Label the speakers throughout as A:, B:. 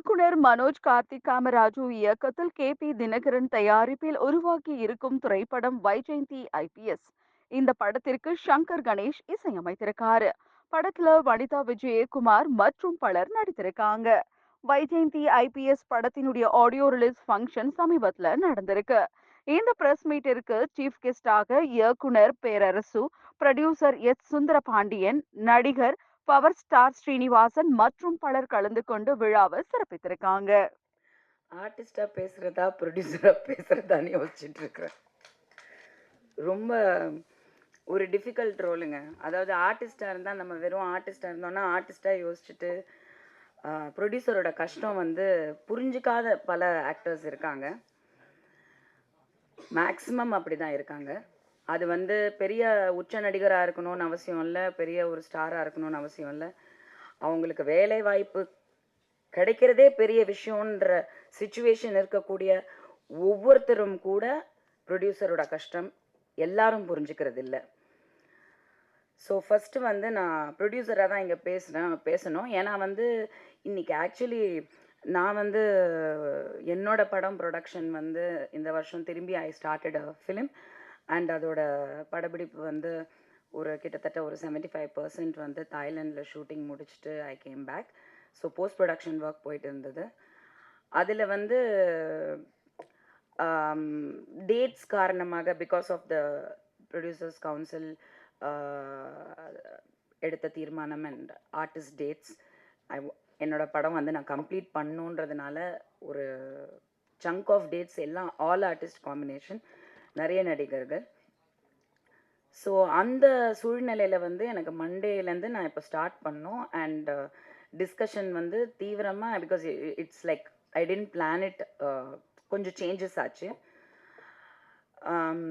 A: இயக்குனர் மனோஜ் கார்த்திக் காமராஜு இயக்கத்தில் K. B. Dinakaran தயாரிப்பில் உருவாக்கி இருக்கும் திரைப்படம் வைஜெயந்தி ஐபிஎஸ் இந்த படத்திற்கு சங்கர் கணேஷ் இசையமைத்திருக்காரு. படத்துல வனிதா விஜயகுமார் மற்றும் பலர் நடித்திருக்காங்க. வைஜெயந்தி ஐபிஎஸ் படத்தினுடைய ஆடியோ ரிலீஸ் ஃபங்க்ஷன் சமீபத்துல நடந்திருக்கு. இந்த பிரஸ் மீட்டிற்கு சீஃப் கெஸ்டாக இயக்குனர் பேரரசு ப்ரொடியூசர் எஸ். சுந்தர பாண்டியன் நடிகர் பவர் ஸ்டார் ஸ்ரீனிவாசன் மற்றும் பலர் கலந்து கொண்டு விழாவை சிறப்பித்திருக்காங்க.
B: ஆர்டிஸ்டா பேசுகிறதா ப்ரொடியூசராக பேசுகிறதான்னு யோசிச்சுட்டு இருக்கிறேன். ரொம்ப ஒரு டிஃபிகல்ட் ரோலுங்க. அதாவது ஆர்டிஸ்டாக இருந்தால் நம்ம வெறும் ஆர்டிஸ்டாக இருந்தோம்னா ஆர்டிஸ்டாக யோசிச்சுட்டு ப்ரொடியூசரோட கஷ்டம் வந்து புரிஞ்சிக்காத பல ஆக்டர்ஸ் இருக்காங்க. மேக்ஸிமம் அப்படி தான் இருக்காங்க. அது வந்து பெரிய உச்ச நடிகராக இருக்கணும்னு அவசியம் இல்லை பெரிய ஒரு ஸ்டாராக இருக்கணும்னு அவசியம் இல்லை. அவங்களுக்கு வேலை வாய்ப்பு கிடைக்கிறதே பெரிய விஷயன்ற சுச்சுவேஷன் இருக்கக்கூடிய ஒவ்வொருத்தரும் கூட ப்ரொடியூசரோட கஷ்டம் எல்லாரும் புரிஞ்சுக்கிறது இல்லை. ஸோ ஃபஸ்ட்டு வந்து நான் ப்ரொடியூசராக தான் இங்கே பேசுகிறேன் பேசணும். ஏன்னா வந்து இன்னைக்கு ஆக்சுவலி நான் வந்து என்னோட படம் ப்ரொடக்ஷன் வந்து இந்த வருஷம் திரும்பி I started a film and அதோட படப்பிடிப்பு வந்து ஒரு கிட்டத்தட்ட ஒரு செவன்ட்டி ஃபைவ் பர்சன்ட் வந்து தாய்லாண்டில் ஷூட்டிங் முடிச்சுட்டு I came back so post production work போயிட்டு இருந்தது. அதில் வந்து um, டேட்ஸ் காரணமாக because of the producers council எடுத்த தீர்மானம் அண்ட் ஆர்டிஸ்ட் டேட்ஸ் ஐ என்னோட படம் வந்து நான் கம்ப்ளீட் பண்ணுன்றதுனால ஒரு சங்க் ஆஃப் டேட்ஸ் எல்லாம் ஆல் ஆர்டிஸ்ட் காம்பினேஷன் நிறைய நடிகர்கள். ஸோ அந்த சூழ்நிலையில் வந்து எனக்கு மண்டேலேருந்து நான் இப்போ ஸ்டார்ட் பண்ணோம். அண்ட் டிஸ்கஷன் uh, வந்து தீவிரமாக because it's like I tend plan it கொஞ்சம் சேஞ்சஸ் ஆச்சு. Um,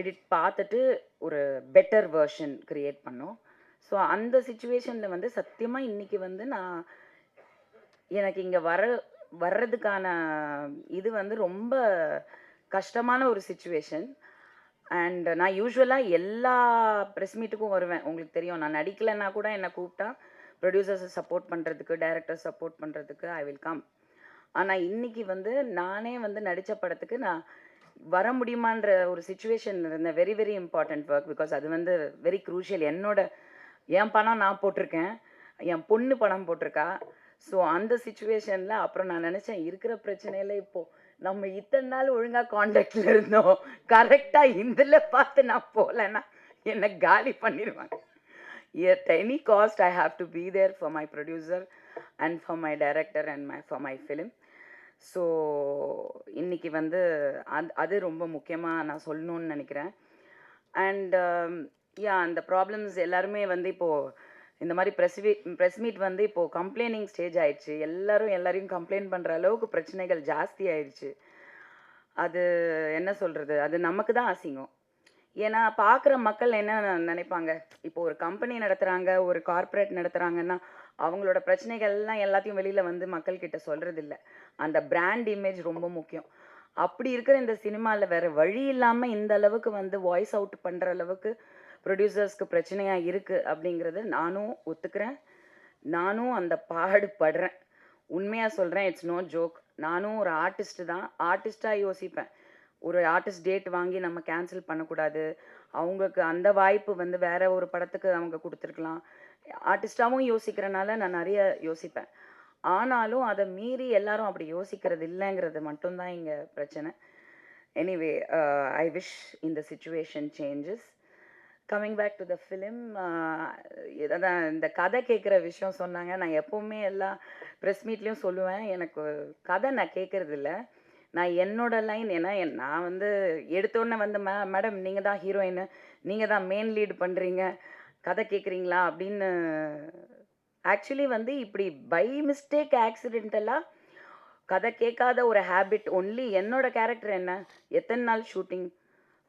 B: எடிட் பார்த்துட்டு ஒரு பெட்டர் வேர்ஷன் க்ரியேட் பண்ணோம். ஸோ அந்த சுச்சுவேஷனில் வந்து சத்தியமாக இன்றைக்கி வந்து நான் எனக்கு இங்கே வர வர்றதுக்கான இது வந்து ரொம்ப கஷ்டமான ஒரு சுச்சுவேஷன் அண்ட் நான் யூஸ்வலாக எல்லா ப்ரெஸ் மீட்டுக்கும் வருவேன். உங்களுக்கு தெரியும். நான் நடிக்கலைன்னா கூட என்னை கூப்பிட்டா ப்ரொடியூசர்ஸை சப்போர்ட் பண்ணுறதுக்கு டைரக்டர் சப்போர்ட் பண்ணுறதுக்கு ஐ வில் கம் ஆனால் இன்றைக்கி வந்து நானே வந்து நடித்த படத்துக்கு நான் வர முடியுமான்ற ஒரு சுச்சுவேஷன் இருந்த very very important work because அது வந்து வெரி க்ரூஷியல் என்னோட என் பணம் நான் போட்டிருக்கேன். என் பொண்ணு பணம் போட்டிருக்கா. ஸோ அந்த சுச்சுவேஷனில் அப்புறம் நான் நினச்சேன் இருக்கிற பிரச்சனையில் இப்போது நம்ம இத்தனை நாள் ஒழுங்காக காண்டாக்டில் இருந்தோம். கரெக்டாக இதில் பார்த்து நான் போகலன்னா என்னை காலி பண்ணிடுவாங்க. At any cost I have to be there for my producer and for my director and my for my film so இன்னைக்கு வந்து அது அது ரொம்ப முக்கியமாக நான் சொல்லணும்னு நினைக்கிறேன். அண்ட் யா um, அந்த ப்ராப்ளம்ஸ் எல்லாருமே வந்து இப்போது இந்த மாதிரி ப்ரெஸ் ப்ரெஸ் மீட் வந்து இப்போது கம்ப்ளைனிங் ஸ்டேஜ் ஆயிடுச்சு. எல்லாரும் எல்லாரையும் கம்ப்ளைண்ட் பண்ணுற அளவுக்கு பிரச்சனைகள் ஜாஸ்தி ஆயிடுச்சு. அது என்ன சொல்கிறது அது நமக்கு தான் அசிங்கம். ஏன்னா பார்க்குற மக்கள் என்ன நினைப்பாங்க? இப்போ ஒரு கம்பெனி நடத்துகிறாங்க ஒரு கார்ப்பரேட் நடத்துகிறாங்கன்னா அவங்களோட பிரச்சனைகள்லாம் எல்லாத்தையும் வெளியில் வந்து மக்கள்கிட்ட சொல்கிறது இல்லை அந்த பிராண்ட் இமேஜ் ரொம்ப முக்கியம். அப்படி இருக்கிற இந்த சினிமாவில் வேறு வழி இல்லாமல் இந்த அளவுக்கு வந்து வாய்ஸ் அவுட் பண்ணுற அளவுக்கு ப்ரொடியூசர்ஸ்க்கு பிரச்சனையாக இருக்குது அப்படிங்கிறது நானும் ஒத்துக்கிறேன். நானும் அந்த பாடுபடுறேன். உண்மையாக சொல்கிறேன் இட்ஸ் நோ ஜோக் நானும் ஒரு ஆர்டிஸ்ட்டு தான். ஆர்டிஸ்ட்டாக யோசிப்பேன். ஒரு ஆர்டிஸ்ட் டேட் வாங்கி நம்ம கேன்சல் பண்ணக்கூடாது. அவங்களுக்கு அந்த வாய்ப்பு வந்து வேற ஒரு படத்துக்கு அவங்க கொடுத்துருக்கலாம். ஆர்டிஸ்டாகவும் யோசிக்கிறனால நான் நிறைய யோசிப்பேன். ஆனாலும் அதை மீறி எல்லாரும் அப்படி யோசிக்கிறது இல்லைங்கிறது மட்டும்தான் இங்கே பிரச்சனை. எனிவே ஐ விஷ் இந்த situation changes coming back to the film அதான் இந்த கதை கேட்குற விஷயம் சொன்னாங்க. நான் எப்போவுமே எல்லா ப்ரெஸ் மீட்லேயும் சொல்லுவேன். எனக்கு கதை நான் கேட்குறது இல்லை. நான் என்னோட லைன் ஏன்னா என் நான் வந்து எடுத்தோடனே வந்து மே மேடம் நீங்கள் தான் ஹீரோயின் நீங்கள் தான் மெயின் லீடு பண்ணுறீங்க கதை கேட்குறீங்களா அப்படின்னு ஆக்சுவலி வந்து இப்படி பை மிஸ்டேக் ஆக்சிடென்டலாக கதை கேட்காத ஒரு ஹேபிட் ஒன்லி என்னோட கேரக்டர் என்ன? எத்தனை நாள் ஷூட்டிங்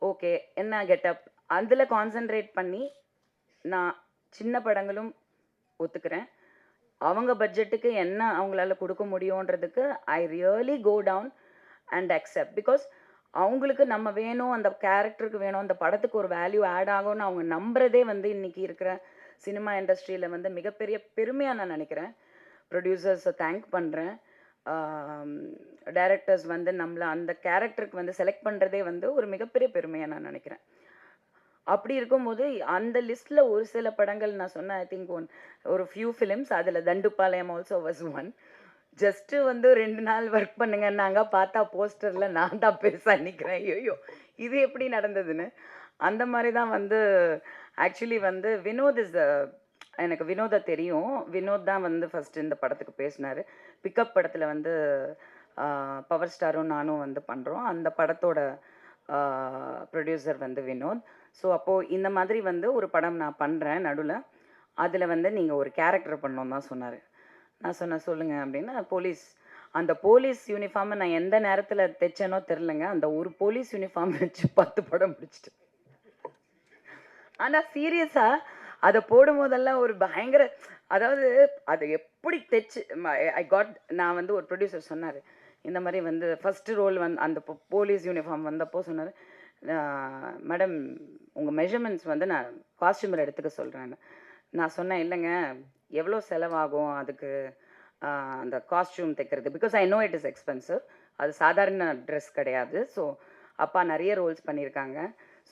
B: ஓகே என்ன கெட்டப் அதில் கான்சென்ட்ரேட் பண்ணி நான் சின்ன படங்களும் ஒத்துக்கிறேன். அவங்க பட்ஜெட்டுக்கு என்ன அவங்களால கொடுக்க முடியுன்றதுக்கு I really go down and accept because அவங்களுக்கு நம்ம வேணும் அந்த கேரக்டருக்கு வேணும் அந்த படத்துக்கு ஒரு வேல்யூ ஆட் ஆகும்னு அவங்க நம்புறதே வந்து இன்றைக்கி இருக்கிற சினிமா இண்டஸ்ட்ரியில் வந்து மிகப்பெரிய பெருமையாக நான் நினைக்கிறேன். ப்ரொடியூசர்ஸை தேங்க் பண்ணுறேன் டைரக்டர்ஸ் வந்து நம்மளை அந்த கேரக்டருக்கு வந்து செலக்ட் பண்ணுறதே வந்து ஒரு மிகப்பெரிய பெருமையாக நான் நினைக்கிறேன். அப்படி இருக்கும்போது அந்த லிஸ்ட்டில் ஒரு சில படங்கள் நான் சொன்னேன் ஐ திங்க் ஒன் ஒரு ஃபியூ ஃபிலிம்ஸ் அதில் Dandupalyam also was one just வந்து ரெண்டு நாள் ஒர்க் பண்ணுங்கன்னாங்க. பார்த்தா போஸ்டரில் நான் தான் பெருசாக நிற்கிறேன் ஐயோ இது எப்படி நடந்ததுன்னு? அந்த மாதிரி தான் வந்து ஆக்சுவலி வந்து வினோத் இஸ் எனக்கு வினோதை தெரியும். வினோத் தான் வந்து ஃபஸ்ட்டு இந்த படத்துக்கு பேசினார். பிக்கப் படத்தில் வந்து பவர் ஸ்டாரும் நானும் வந்து பண்ணுறோம் அந்த படத்தோட ப்ரொடியூசர் வந்து வினோத். ஸோ அப்போது இந்த மாதிரி வந்து ஒரு படம் நான் பண்ணுறேன் நடுவில். அதில் வந்து நீங்கள் ஒரு கேரக்டர் பண்ணோம் தான் சொன்னார். நான் சொன்னேன் சொல்லுங்கள் அப்படின்னா போலீஸ். அந்த போலீஸ் யூனிஃபார்மை நான் எந்த நேரத்தில் தைச்சேனோ தெரிலங்க அந்த ஒரு போலீஸ் யூனிஃபார்ம் வச்சு பத்து படம் முடிச்சிட்டு ஆனால் சீரியஸாக அதை போடும்போதெல்லாம் ஒரு பயங்கர அதாவது அதை எப்படி தைச்சு ஐ காட் நான் வந்து ஒரு ப்ரொடியூசர் சொன்னார் இந்த மாதிரி வந்து ஃபஸ்ட்டு ரோல் வந்து அந்த போலீஸ் யூனிஃபார்ம் வந்தப்போ சொன்னார் மேடம் உங்கள் மெஷர்மெண்ட்ஸ் வந்து நான் காஸ்டியூமர் எடுத்துக்க சொல்கிறேன்னு நான். சொன்னேன் இல்லைங்க எவ்வளோ செலவாகும் அதுக்கு அந்த காஸ்டியூம் தைக்கிறது? Because I know it is expensive அது சாதாரண ட்ரெஸ் கிடையாது. ஸோ அப்பா நிறைய ரோல்ஸ் பண்ணியிருக்காங்க.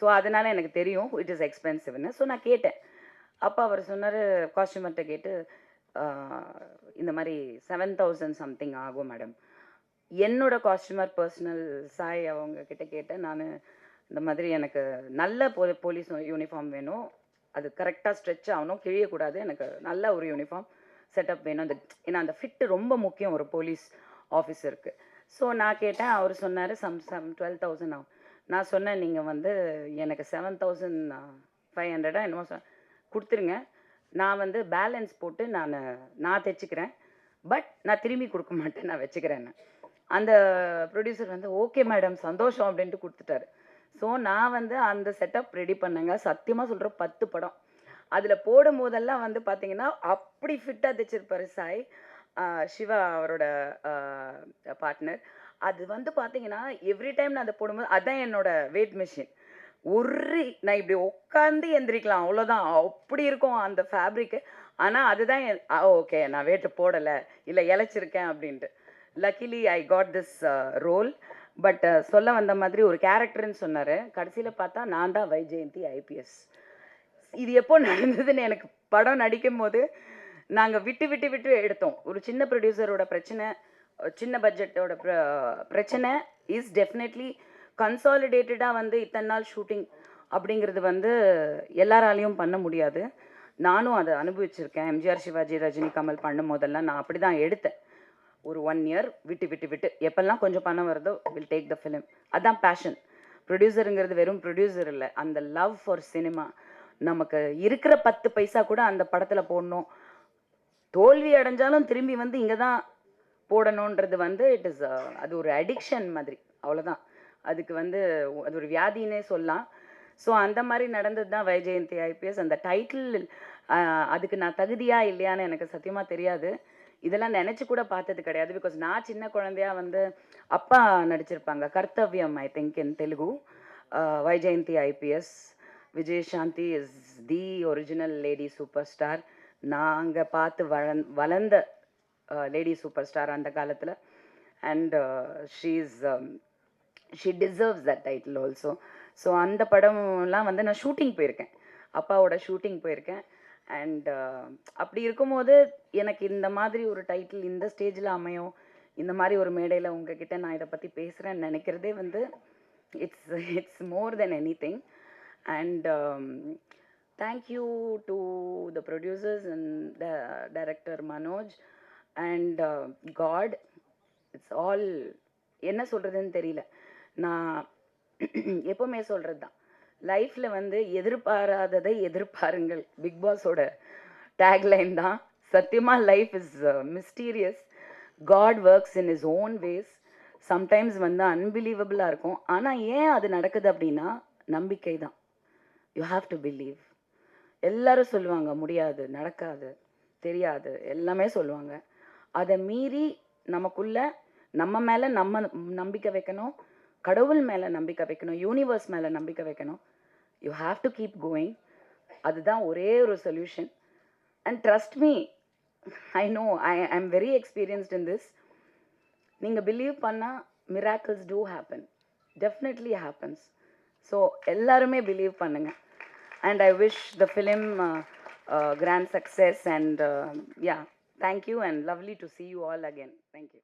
B: ஸோ அதனால் எனக்கு தெரியும் இட் இஸ் எக்ஸ்பென்சிவ்னு ஸோ நான் கேட்டேன். அப்பா அவர் சொன்னார் காஸ்டியூமர்கிட்ட கேட்டு இந்த மாதிரி செவன் தௌசண்ட் சம்திங் ஆகும் மேடம் என்னோட காஸ்டமர் பர்சனல் சாய் அவங்க கிட்ட கேட்டேன். நான் இந்த மாதிரி எனக்கு நல்ல போ போலீஸ் யூனிஃபார்ம் வேணும். அது கரெக்டாக ஸ்ட்ரெச் ஆகணும். கிழியக்கூடாது. எனக்கு நல்ல ஒரு யூனிஃபார்ம் செட்டப் வேணும். அந்த ஏன்னா அந்த ஃபிட்டு ரொம்ப முக்கியம் ஒரு போலீஸ் ஆஃபீஸருக்கு ஸோ நான் கேட்டேன். அவர் சொன்னார் சம் சம் டுவெல் தௌசண்ட் ஆகும். நான் சொன்னேன் நீங்கள் வந்து எனக்கு செவன் தௌசண்ட் ஃபைவ் ஹண்ட்ரடா என்னமோ சொ கொடுத்துருங்க. நான் வந்து பேலன்ஸ் போட்டு நான் நான் தைச்சிக்கிறேன். பட் நான் திரும்பி கொடுக்க மாட்டேன். நான் வச்சுக்கிறேன்னு. அந்த ப்ரொடியூசர் வந்து ஓகே மேடம் சந்தோஷம் அப்படின்ட்டு கொடுத்துட்டாரு. ஸோ நான் வந்து அந்த செட்டப் ரெடி பண்ணேங்க. சத்தியமாக சொல்கிற பத்து படம். அதில் போடும் போதெல்லாம் வந்து பார்த்தீங்கன்னா அப்படி ஃபிட்டாக தைச்சிருப்பாரு சாய் சிவா அவரோட பார்ட்னர் அது வந்து பார்த்தீங்கன்னா எவ்ரி டைம் நான் அதை போடும்போது அதுதான் என்னோட வெயிட் மிஷின் ஒரு நான் இப்படி உட்காந்து எந்திரிக்கலாம் அவ்வளோதான் அப்படி இருக்கும் அந்த ஃபேப்ரிக்கு ஆனால் அதுதான் ஓகே நான் வேட்டு போடலை. இல்லை இழைச்சிருக்கேன் அப்படின்ட்டு. Luckily I got this role but சொல்ல வந்த மாதிரி ஒரு கேரக்டர்னு சொன்னார். கடைசியில் பார்த்தா நான் தான் வைஜெயந்தி ஐபிஎஸ் இது எப்போ நடந்ததுன்னு எனக்கு படம் நடிக்கும் போது நாங்கள் விட்டு விட்டு விட்டு எடுத்தோம். ஒரு சின்ன ப்ரொடியூசரோட பிரச்சனை சின்ன பட்ஜெட்டோட பிரச்சனை இஸ் டெஃபினெட்லி கன்சாலிடேட்டடாக வந்து இத்தனை நாள் ஷூட்டிங் அப்படிங்கிறது வந்து எல்லாராலையும் பண்ண முடியாது. நானும் அதை அனுபவிச்சிருக்கேன். எம்ஜிஆர் சிவாஜி ரஜினி கமல் பண்ணும் போதெல்லாம் நான் அப்படி தான் எடுத்தேன். ஒரு ஒன் இயர் விட்டு விட்டு விட்டு. எப்பெல்லாம் கொஞ்சம் பணம் வருதோ வில் டேக் த ஃபிலிம் அதான் பேஷன் ப்ரொடியூசருங்கிறது வெறும் ப்ரொடியூசர் இல்லை. அந்த லவ் ஃபார் சினிமா நமக்கு இருக்கிற பத்து பைசா கூட அந்த படத்தில் போடணும். தோல்வி அடைஞ்சாலும் திரும்பி வந்து இங்கே தான் போடணுன்றது வந்து இட் இஸ் அது ஒரு அடிக்ஷன் மாதிரி. அவ்வளோதான் அதுக்கு வந்து அது ஒரு வியாதின்னே சொல்லலாம். ஸோ அந்த மாதிரி நடந்தது தான் வைஜெயந்தி ஐபிஎஸ் அந்த டைட்டில் அதுக்கு நான் தகுதியா இல்லையான்னு எனக்கு சத்தியமாக தெரியாது. இதெல்லாம் நினச்சி கூட பார்த்தது கிடையாது. பிகாஸ் நான் சின்ன குழந்தையா வந்து அப்பா நடிச்சிருப்பாங்க. Karthavyam I think in Telugu. Vyjayanthi IPS Vijayashanti is the original lady super star நாங்கள் பார்த்து வளந் வளர்ந்த லேடி சூப்பர் ஸ்டார் அந்த காலத்தில். And she's she deserves that title also so அந்த படம்லாம் வந்து நான் ஷூட்டிங் போயிருக்கேன். அப்பாவோட ஷூட்டிங் போயிருக்கேன். அண்ட் uh, அப்படி இருக்கும்போது எனக்கு இந்த மாதிரி ஒரு டைட்டில் இந்த ஸ்டேஜில் அமையும். இந்த மாதிரி ஒரு மேடையில் உங்ககிட்ட நான் இதை பற்றி பேசுகிறேன்னு நினைக்கிறதே வந்து it's it's more than anything and thank you to the producers and the director Manoj and God it's all என்ன சொல்கிறதுன்னு தெரியல. நான் எப்போவுமே சொல்கிறது தான் லைஃப்பில் வந்து எதிர்பாராததை எதிர்பாருங்கள். பிக் பாஸோட டேக்லைன் தான் சத்தியமாக life is mysterious God works in his own ways sometimes வந்து அன்பிலீவபிளாக இருக்கும். ஆனால் ஏன் அது நடக்குது அப்படின்னா நம்பிக்கை தான். யூ ஹாவ் டு பிலீவ் எல்லாரும் சொல்லுவாங்க முடியாது நடக்காது தெரியாது. எல்லாமே சொல்லுவாங்க. அதை மீறி நமக்குள்ள நம்ம மேலே நம்ம நம்பிக்கை வைக்கணும். கடவுள் மேலே நம்பிக்கை வைக்கணும் யூனிவர்ஸ் மேலே நம்பிக்கை வைக்கணும். You have to keep going அதுதான் ஒரே ஒரு solution and trust me I know I I am very experienced in this நீங்கள் பிலீவ் பண்ணால் miracles do happen definitely happens so எல்லாருமே பிலீவ் பண்ணுங்க. And I wish the film grand success and yeah thank you and lovely to see you all again. Thank you.